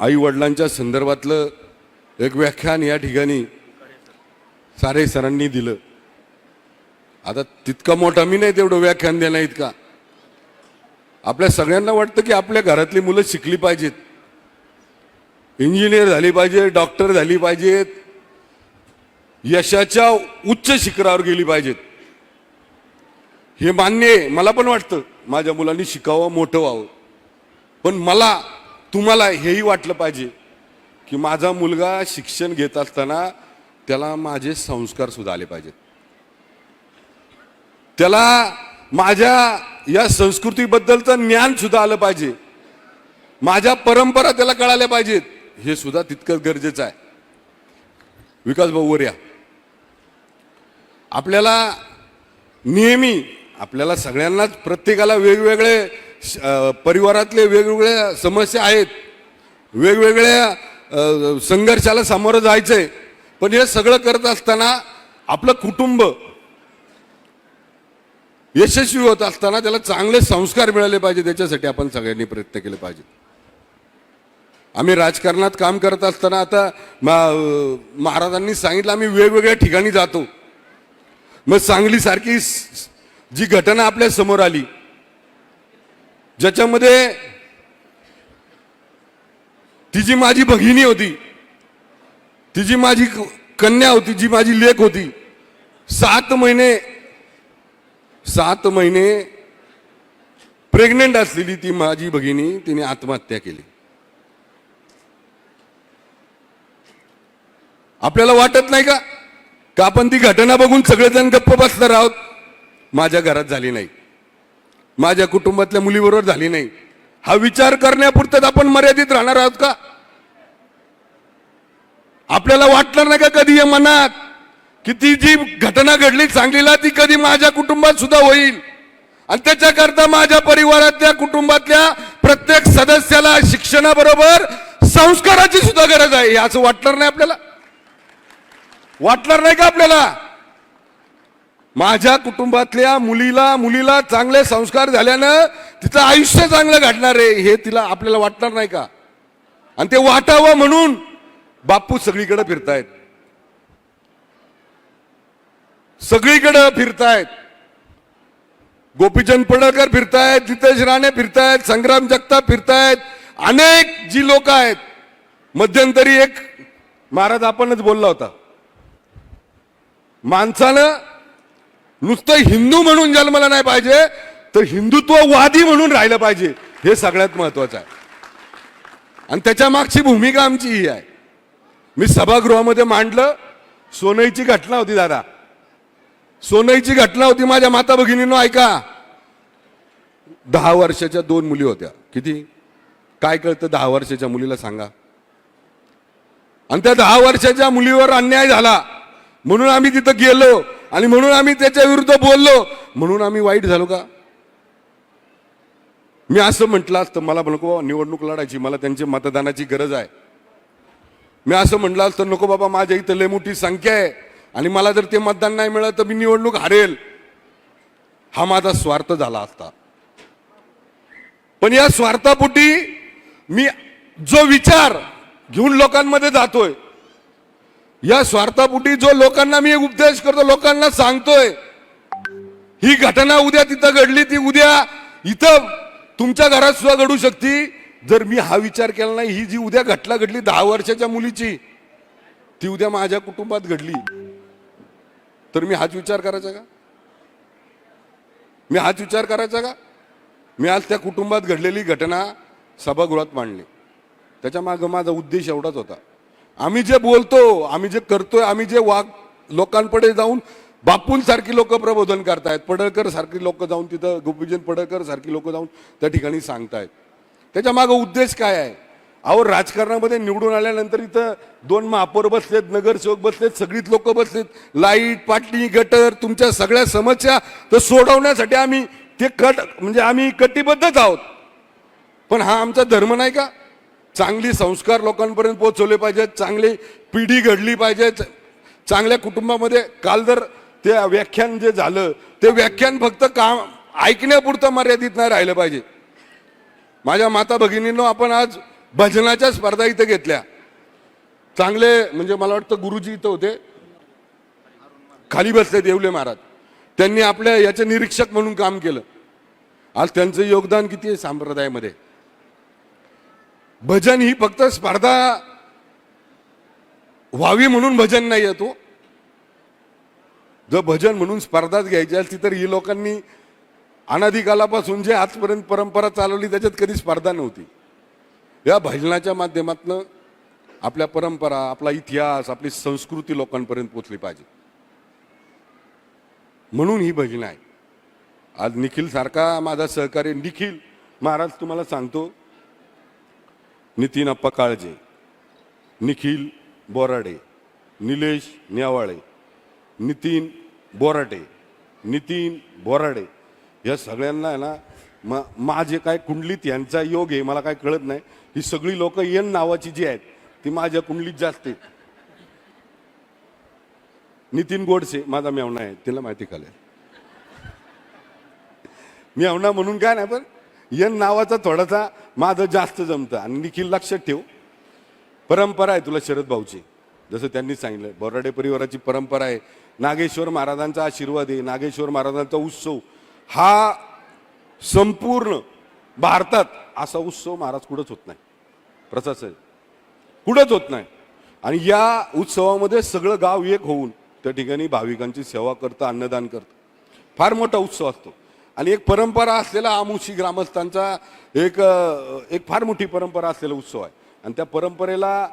आई वडिलांच्या संदर्भातलं एक व्याख्यान या ठिकाणी सारे सरांनी दिलं. आता तितका मोठा मी नाही तेवढं व्याख्यान देणं इतका. आपल्या सगळ्यांना वाटतं की आपल्या घरातली मुलं शिकली पाहिजेत. इंजिनियर झाली पाहिजे डॉक्टर झाली पाहिजेत. यशाच्या उच्च शिखरावर गेली पाहिजेत. हे मान्य आहे मला पण वाटतं. माझ्या मुलांनी शिकावं मोठं व्हावं. पण मला तुम्हाला हेही वाटलं पाहिजे की माझा मुलगा शिक्षण घेत असताना त्याला माझे संस्कार सुद्धा आले पाहिजेत. त्याला माझ्या या संस्कृतीबद्दलचं ज्ञान सुद्धा आलं पाहिजे. माझ्या परंपरा त्याला कळाल्या पाहिजेत. हे सुद्धा तितकंच गरजेचं आहे. विकास भाऊ या. आपल्याला नेहमी आपल्याला सगळ्यांनाच प्रत्येकाला वेगवेगळे परिवारातले वेगवेगळ्या समस्या आहेत. वेगवेगळ्या संघर्षाला सामोरं जायचं आहे पण हे सगळं करत असताना आपलं कुटुंब यशस्वी होत असताना त्याला चांगले संस्कार मिळाले पाहिजे त्याच्यासाठी आपण सगळ्यांनी प्रयत्न केले पाहिजे आम्ही राजकारणात काम करत असताना आता महाराजांनी सांगितलं आम्ही वेगवेगळ्या ठिकाणी जातो. मग सांगलीसारखी जी घटना आपल्यासमोर आली ज्याच्यामध्ये तिची माझी भगिनी होती तिची माझी कन्या होती जी माझी लेख होती सात महिने सात महिने प्रेग्नेंट असलेली ती माझी भगिनी तिने आत्महत्या केली. आपल्याला वाटत नाही का? का आपण ती घटना बघून सगळेजण गप्प बसणार आहोत? माझ्या घरात झाली नाही. माझ्या कुटुंबातल्या मुलीबरोबर झाली नाही. हा विचार करण्यापुरतच आपण मर्यादित राहणार आहोत का? आपल्याला वाटणार नाही का कधी या मनात? की ती जी घटना घडली सांगलीला ती कधी माझ्या कुटुंबात सुद्धा होईल. आणि त्याच्याकरता माझ्या परिवारातल्या कुटुंबातल्या प्रत्येक सदस्याला शिक्षणाबरोबर संस्काराची सुद्धा गरज आहे. असं वाटणार नाही आपल्याला? वाटणार नाही का आपल्याला? माझ्या कुटुंबातल्या मुलीला मुलीला चांगले संस्कार झाल्यानं तिचं आयुष्य चांगलं घडणार आहे हे तिला आपल्याला वाटणार नाही का? आणि ते वाटावं म्हणून बापू सगळीकडे फिरतायत. सगळीकडे फिरतायत. गोपीचंद पडळकर फिरतायत जितेश राणे फिरतायत संग्राम जगताप फिरतायत. अनेक जी लोक आहेत मध्यंतरी एक महाराज आपणच बोलला होता. माणसानं नुसतं हिंदू म्हणून जन्माला नाही पाहिजे तर हिंदुत्ववादी म्हणून राहिलं पाहिजे हे सगळ्यात महत्वाचं आहे. आणि त्याच्या मागची भूमिका आमची ही आहे. मी सभागृहामध्ये मांडलं सोनईची घटना होती दादा. सोनईची घटना होती माझ्या माता भगिनीनं ऐका. दहा वर्षाच्या दोन मुली होत्या. किती? काय कळतं दहा वर्षाच्या मुलीला सांगा. आणि त्या दहा वर्षाच्या मुलीवर अन्याय झाला. म्हणून आम्ही तिथं गेलो आणि म्हणून आम्ही त्याच्या विरुद्ध बोललो. म्हणून आम्ही वाईट झालो का? मी असं म्हटलं असतं मला नको निवडणूक लढायची मला त्यांची मतदानाची गरज आहे. मी असं म्हटलं असतं नको बाबा माझ्या इथं लय मोठी संख्या आहे आणि मला जर ते मतदान नाही मिळालं तर मी निवडणूक हारेल. हा माझा स्वार्थ झाला असता. पण या स्वार्थापोटी मी जो विचार घेऊन लोकांमध्ये जातोय या स्वार्थापुटी जो लोकांना मी उपदेश करतो लोकांना सांगतोय ही घटना उद्या तिथं घडली ती उद्या इथं तुमच्या घरात सुद्धा घडू शकते. जर मी हा विचार केला नाही ही जी उद्या घटना घडली दहा वर्षाच्या मुलीची ती उद्या माझ्या कुटुंबात घडली. तर मी हाच विचार करायचा का? मी हाच विचार करायचा का? मी आज त्या कुटुंबात घडलेली घटना सभागृहात मांडली. त्याच्या मागं माझा उद्देश एवढाच होता. आम्ही जे बोलतो आम्ही जे करतोय आम्ही जे वाग लोकांपुढे जाऊन बापूंसारखी लोक प्रबोधन करतायत पडळकर सारखी लोक जाऊन तिथं गोपीचंद पडळकर सारखी लोक जाऊन त्या ठिकाणी सांगतायत. त्याच्या मागं उद्देश काय आहे? अहो राजकारणामध्ये निवडून आल्यानंतर इथं दोन महापौर बसलेत नगरसेवक बसलेत सगळीच लोक बसलेत. लाइट पाटली गटर तुमच्या सगळ्या समस्या तर सोडवण्यासाठी आम्ही ते कट म्हणजे आम्ही कटिबद्धच आहोत. पण हा आमचा धर्म नाही का? चांगली संस्कार लोकांपर्यंत पोहोचवले पाहिजेत चांगली पिढी घडली पाहिजे चांगल्या कुटुंबामध्ये काल जर ते व्याख्यान जे झालं ते व्याख्यान फक्त काम ऐकण्यापुरतं मर्यादित नाही राहिलं पाहिजे. माझ्या माता भगिनींनो आपण आज भजनाच्या स्पर्धा इथं घेतल्या. चांगले म्हणजे मला वाटतं गुरुजी इथं होते. खाली बसले देवले महाराज. त्यांनी आपल्या याचे निरीक्षक म्हणून काम केलं. आज त्यांचं योगदान किती आहे संप्रदायामध्ये? भजन ही फक्त स्पर्धा व्हावी म्हणून भजन नाही येतो जर भजन म्हणून स्पर्धाच घ्यायची असती तर ही लोकांनी अनादिकालापासून जे आजपर्यंत परंपरा चालवली त्याच्यात कधी स्पर्धा नव्हती. या भजनाच्या माध्यमातनं आपल्या परंपरा आपला इतिहास आपली संस्कृती लोकांपर्यंत पोचली पाहिजे. म्हणून ही भजन आहे आज निखिल सारखा माझा सहकारी निखिल महाराज तुम्हाला सांगतो नितीन अप्पा काळजे निखिल बोराडे निलेश न्यावाळे नितीन बोराटे नितीन बोराडे या सगळ्यांना आहे ना म माझे काय कुंडलीत यांचा योग आहे मला काय कळत नाही. ही सगळी लोक येन नावाची जी आहेत ती माझ्या कुंडलीत जास्त आहेत. नितीन गोडसे माझा मेवणा आहे तिला माहिती कळेल मेवणा म्हणून काय नाही पण यन नावाचा थोडासा माझं जास्त जमतं. आणि निखिल लक्षात ठेव. परंपरा आहे तुला शरद भाऊची. जसं त्यांनी सांगितलं बोराडे परिवाराची परंपरा आहे. नागेश्वर महाराजांचा आशीर्वाद आहे. नागेश्वर महाराजांचा उत्सव. हा संपूर्ण भारतात असा उत्सव महाराज कुठंच होत नाही. प्रशासन कुठंच होत नाही. आणि या उत्सवामध्ये सगळं गाव एक होऊन त्या ठिकाणी भाविकांची सेवा करतं अन्नदान करतं. फार मोठा उत्सव असतो. आणि एक परंपरा असलेला आमुशी ग्रामस्थांचा एक एक फार मोठी परंपरा असलेला उत्सव आहे. आणि त्या परंपरेला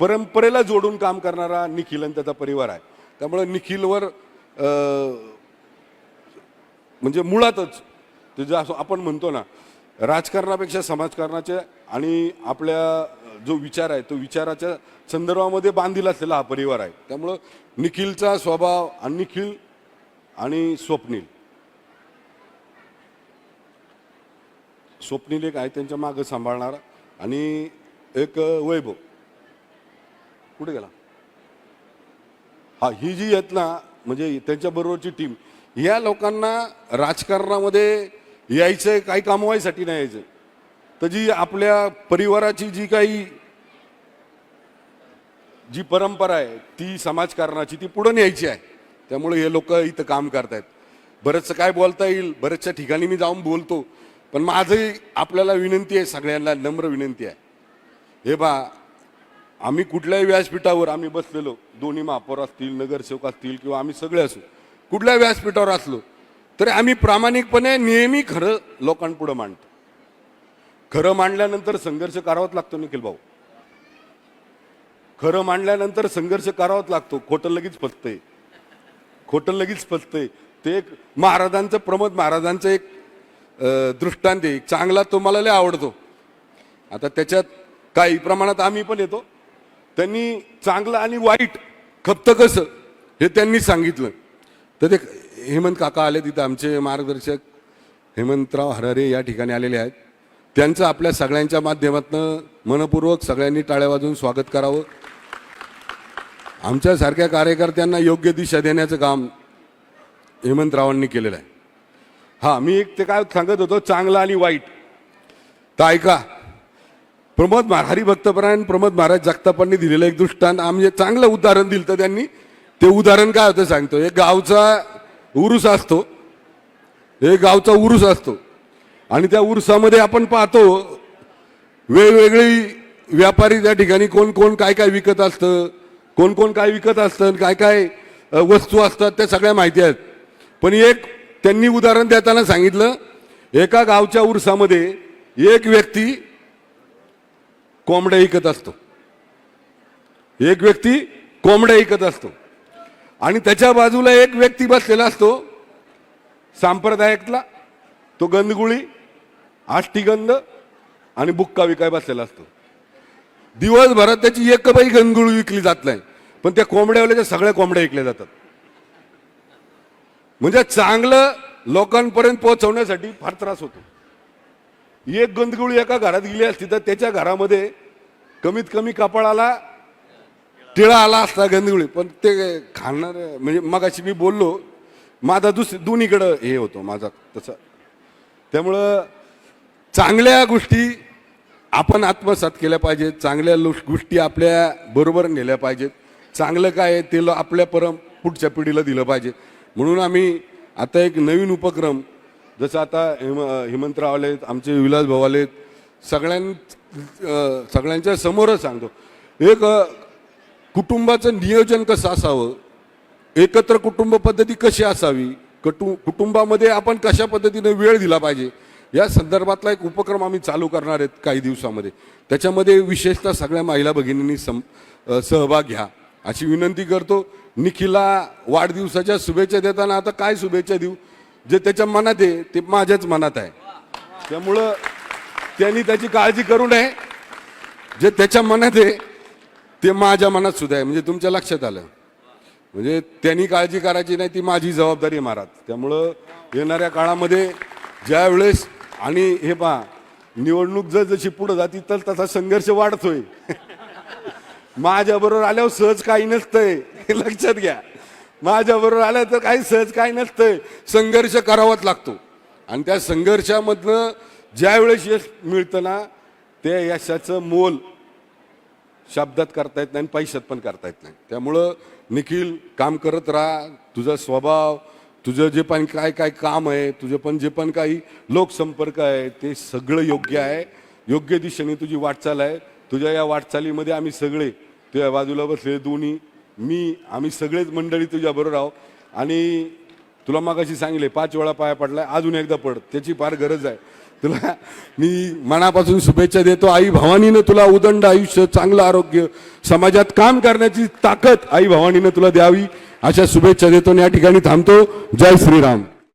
परंपरेला जोडून काम करणारा निखिल आणि त्याचा परिवार आहे. त्यामुळे निखिलवर म्हणजे मुळातच जे असं आपण म्हणतो ना राजकारणापेक्षा समाजकारणाचे आणि आपल्या जो विचार आहे तो विचाराच्या संदर्भामध्ये बांधील असलेला हा परिवार आहे. त्यामुळं निखिलचा स्वभाव आणि निखिल आणि स्वप्नील स्वप्नील एक आहे त्यांच्या मागं सांभाळणारा आणि एक वैभव. कुठे गेला? हा ही जी आहेत ना म्हणजे त्यांच्याबरोबरची टीम या लोकांना राजकारणामध्ये यायचं काही कामवायसाठी नाही यायचं. तर जी आपल्या परिवाराची जी काही जी परंपरा आहे ती समाजकारणाची ती पुढं न्यायची आहे. त्यामुळे हे लोक इथं काम करतायत. बरंचसं काय बोलता येईल? बऱ्याचशा ठिकाणी मी जाऊन बोलतो. पण माझंही आपल्याला विनंती आहे सगळ्यांना नम्र विनंती आहे. हे बा आम्ही कुठल्याही व्यासपीठावर आम्ही बसलेलो दोन्ही महापौर असतील नगरसेवक असतील किंवा आम्ही सगळे असू कुठल्या व्यासपीठावर असलो तरी आम्ही प्रामाणिकपणे नेहमी खरं लोकांपुढं मांडतो. खरं मांडल्यानंतर संघर्ष करावाच लागतो निखिल भाऊ. खरं मांडल्यानंतर संघर्ष करावाच लागतो खोटं लगेच फसतंय खोटं लगेच फसतंय ते एक महाराजांचं प्रमोद महाराजांचं एक दृष्टांत एक. चांगला तो मला लय आवडतो. आता त्याच्यात काही प्रमाणात आम्ही पण येतो. त्यांनी चांगलं आणि वाईट खपतं कसं हे त्यांनी सांगितलं. तर ते हेमंत काका आले तिथं आमचे मार्गदर्शक हेमंतराव हरारे या ठिकाणी आलेले आहेत. त्यांचं आपल्या सगळ्यांच्या माध्यमातून मनपूर्वक सगळ्यांनी टाळ्या वाजून स्वागत करावं. आमच्यासारख्या कार्यकर्त्यांना योग्य दिशा देण्याचं काम हेमंतरावांनी केलेलं आहे. हा मी एक ते काय सांगत होतो चांगलं आणि वाईट. तर ऐका प्रमोद महाराज हरिभक्तपरायण प्रमोद महाराज जगतापांनी दिलेलं एक दृष्टांत आम्ही चांगलं उदाहरण दिलं तर त्यांनी ते उदाहरण काय होतं सांगतो. एक गावचा उरुस असतो एक गावचा उरुस असतो. आणि त्या उरुसामध्ये आपण पाहतो वेगवेगळी व्यापारी त्या ठिकाणी कोण कोण काय काय विकत असतं कोण कोण काय विकत असतं काय काय वस्तू असतात त्या सगळ्या माहिती आहेत. पण एक त्यांनी उदाहरण देताना सांगितलं एका गावच्या उरसामध्ये एक व्यक्ती कोंबड्या विकत असतो. एक व्यक्ती कोंबड्या विकत असतो. आणि त्याच्या बाजूला एक व्यक्ती बसलेला असतो सांप्रदायिकला. तो गंधगुळी आष्टीगंध आणि बुक्का विकाय बसलेला असतो. दिवसभरात त्याची एक बाई गंधगुळी विकली जात नाही. पण त्या कोंबड्यावाल्याच्या सगळ्या कोंबड्या विकल्या जातात. म्हणजे चांगलं लोकांपर्यंत पोहोचवण्यासाठी फार त्रास होतो. एक गंधगुळी एका घरात गेली असती तर त्याच्या घरामध्ये कमीत कमी कपाळाला टिळा आला असता गंधगुळी पण ते खाणार म्हणजे मगाशी मी बोललो माझा दुस दोन्हीकडं हे होतो माझा तसं. त्यामुळं चांगल्या गोष्टी आपण आत्मसात केल्या पाहिजेत. चांगल्या गोष्टी आपल्या बरोबर नेल्या पाहिजेत. चांगलं काय ते आपल्या परम पुढच्या पिढीला दिलं पाहिजे म्हणून आम्ही आता एक नवीन उपक्रम जसं आता हेम हेमंतराव आलेत आमचे विलास भाऊ आलेत सगळ्यां सगळ्यांच्या समोरच सांगतो. एक कुटुंबाचं नियोजन कसं असावं? एकत्र कुटुंब पद्धती कशी असावी? कटु कुटुंबामध्ये आपण कशा पद्धतीने वेळ दिला पाहिजे? या संदर्भातला एक उपक्रम आम्ही चालू करणार आहेत काही दिवसामध्ये. त्याच्यामध्ये विशेषतः सगळ्या महिला भगिनींनी सम सहभाग घ्या. अशी विनंती करतो. निखिला वाढदिवसाच्या शुभेच्छा देताना आता काय शुभेच्छा देऊ? जे त्याच्या मनात आहे ते माझ्याच मनात आहे. त्यामुळं त्यांनी त्याची काळजी करू नये. जे त्याच्या मनात आहे ते माझ्या मनात सुद्धा आहे. म्हणजे तुमच्या लक्षात आलं. म्हणजे त्यांनी काळजी करायची नाही ती माझी जबाबदारी आहे महाराज. त्यामुळं येणाऱ्या काळामध्ये ज्या वेळेस आणि हे पहा निवडणूक जर जशी पुढं जाती तर तसा संघर्ष वाढतोय. माझ्या बरोबर आल्यावर सहज काही नसतंय. हे लक्षात घ्या. माझ्या बरोबर आल्या तर काही सहज काही नसतंय. संघर्ष करावाच लागतो. आणि त्या संघर्षामधनं ज्यावेळेस यश मिळतं ना त्या यशाचं मोल शब्दात करता येत नाही आणि पैशात पण करता येत नाही. त्यामुळं निखिल काम करत राहा. तुझा स्वभाव तुझं जे पण काय काय काम आहे तुझं पण जे पण काही लोकसंपर्क आहे ते सगळं योग्य आहे. योग्य दिशेने तुझी वाटचाल आहे. तुझ्या या वाटचालीमध्ये आम्ही सगळे तुझ्या बाजूला बसले दोन्ही मी आम्ही सगळेच मंडळी तुझ्या बरोबर आहोत. आणि तुला मागाशी सांगितले पाच वेळा पाया पडलाय अजून एकदा पड त्याची फार गरज आहे. तुला मी मनापासून शुभेच्छा देतो. आई भवानीनं तुला उदंड आयुष्य चांगलं आरोग्य समाजात काम करण्याची ताकद आई भवानीनं तुला द्यावी अशा शुभेच्छा देतो. आणि या ठिकाणी थांबतो. जय श्रीराम.